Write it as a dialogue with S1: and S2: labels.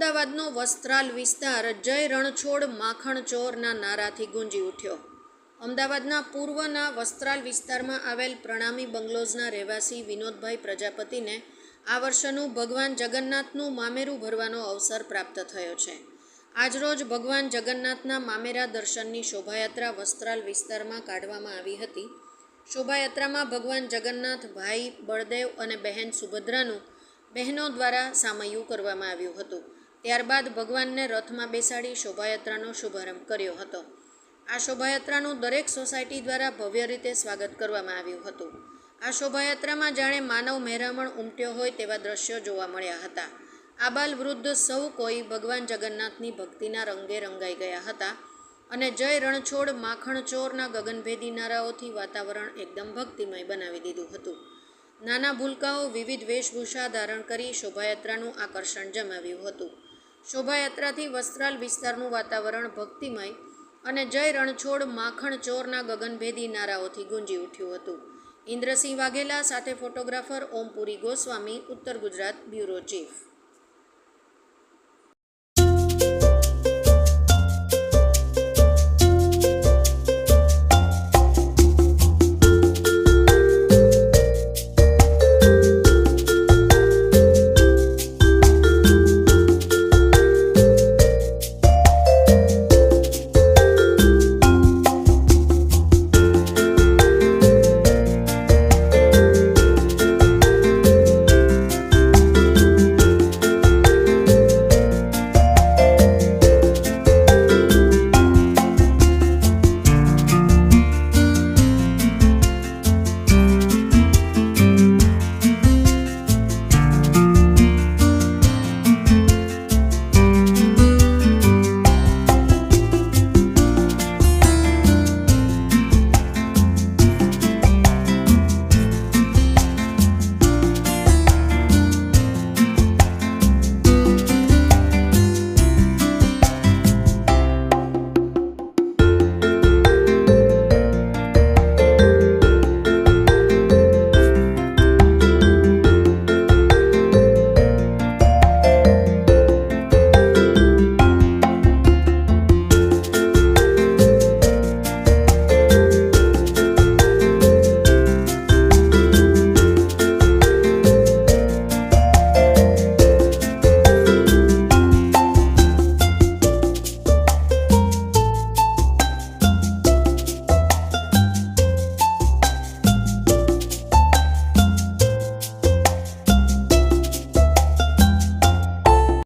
S1: અમદાવાદનો વસ્ત્રાલ વિસ્તાર જય રણછોડ માખણ ચોરના નારાથી ગુંજી ઉઠ્યો. અમદાવાદના પૂર્વના વસ્ત્રાલ વિસ્તારમાં આવેલ પ્રણામી બંગલોઝના રહેવાસી વિનોદભાઈ પ્રજાપતિને આ વર્ષનું ભગવાન જગન્નાથનું મામેરું ભરવાનો અવસર પ્રાપ્ત થયો છે. આજરોજ ભગવાન જગન્નાથના મામેરા દર્શનની શોભાયાત્રા વસ્ત્રાલ વિસ્તારમાં કાઢવામાં આવી હતી. શોભાયાત્રામાં ભગવાન જગન્નાથ, ભાઈ, બળદેવ અને બહેન સુભદ્રાનું બહેનો દ્વારા સામયું કરવામાં આવ્યું હતું. ત્યારબાદ ભગવાનને રથમાં બેસાડી શોભાયાત્રાનો શુભારંભ કર્યો હતો. આ શોભાયાત્રાનું દરેક સોસાયટી દ્વારા ભવ્ય રીતે સ્વાગત કરવામાં આવ્યું હતું. આ શોભાયાત્રામાં જાણે માનવ મહેરામણ ઉમટ્યો હોય તેવા દ્રશ્યો જોવા મળ્યા હતા. આબાલ વૃદ્ધ સૌ કોઈ ભગવાન જગન્નાથની ભક્તિના રંગે રંગાઈ ગયા હતા અને જય રણછોડ માખણચોરના ગગનભેદી નારાઓથી વાતાવરણ એકદમ ભક્તિમય બનાવી દીધું હતું. નાના ભૂલકાઓ વિવિધ વેશભૂષા ધારણ કરી શોભાયાત્રાનું આકર્ષણ જમાવ્યું હતું. શોભાયાત્રાથી વસ્ત્રાલ વિસ્તારનું વાતાવરણ ભક્તિમય અને જય રણછોડ માખણ ચોરના ગગનભેદી નારાઓથી ગુંજી ઉઠ્યું હતું. ઇન્દ્રસિંહ વાઘેલા સાથે ફોટોગ્રાફર ઓમપુરી ગોસ્વામી, ઉત્તર ગુજરાત બ્યુરો ચીફ.